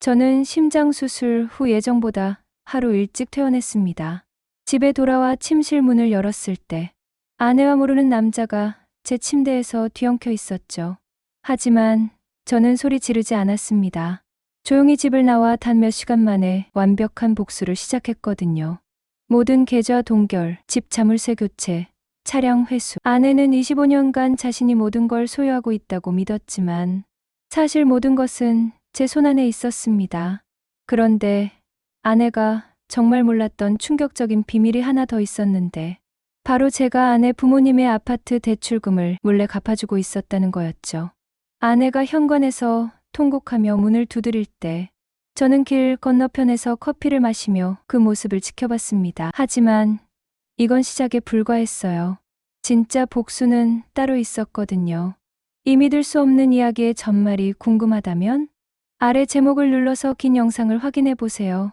저는 심장 수술 후 예정보다 하루 일찍 퇴원했습니다. 집에 돌아와 침실 문을 열었을 때 아내와 모르는 남자가 제 침대에서 뒤엉켜 있었죠. 하지만 저는 소리 지르지 않았습니다. 조용히 집을 나와 단 몇 시간 만에 완벽한 복수를 시작했거든요. 모든 계좌 동결, 집 자물쇠 교체, 차량 회수. 아내는 25년간 자신이 모든 걸 소유하고 있다고 믿었지만 사실 모든 것은 제 손안에 있었습니다. 그런데 아내가 정말 몰랐던 충격적인 비밀이 하나 더 있었는데 바로 제가 아내 부모님의 아파트 대출금을 몰래 갚아주고 있었다는 거였죠. 아내가 현관에서 통곡하며 문을 두드릴 때 저는 길 건너편에서 커피를 마시며 그 모습을 지켜봤습니다. 하지만 이건 시작에 불과했어요. 진짜 복수는 따로 있었거든요. 이 믿을 수 없는 이야기의 전말이 궁금하다면 아래 제목을 눌러서 긴 영상을 확인해 보세요.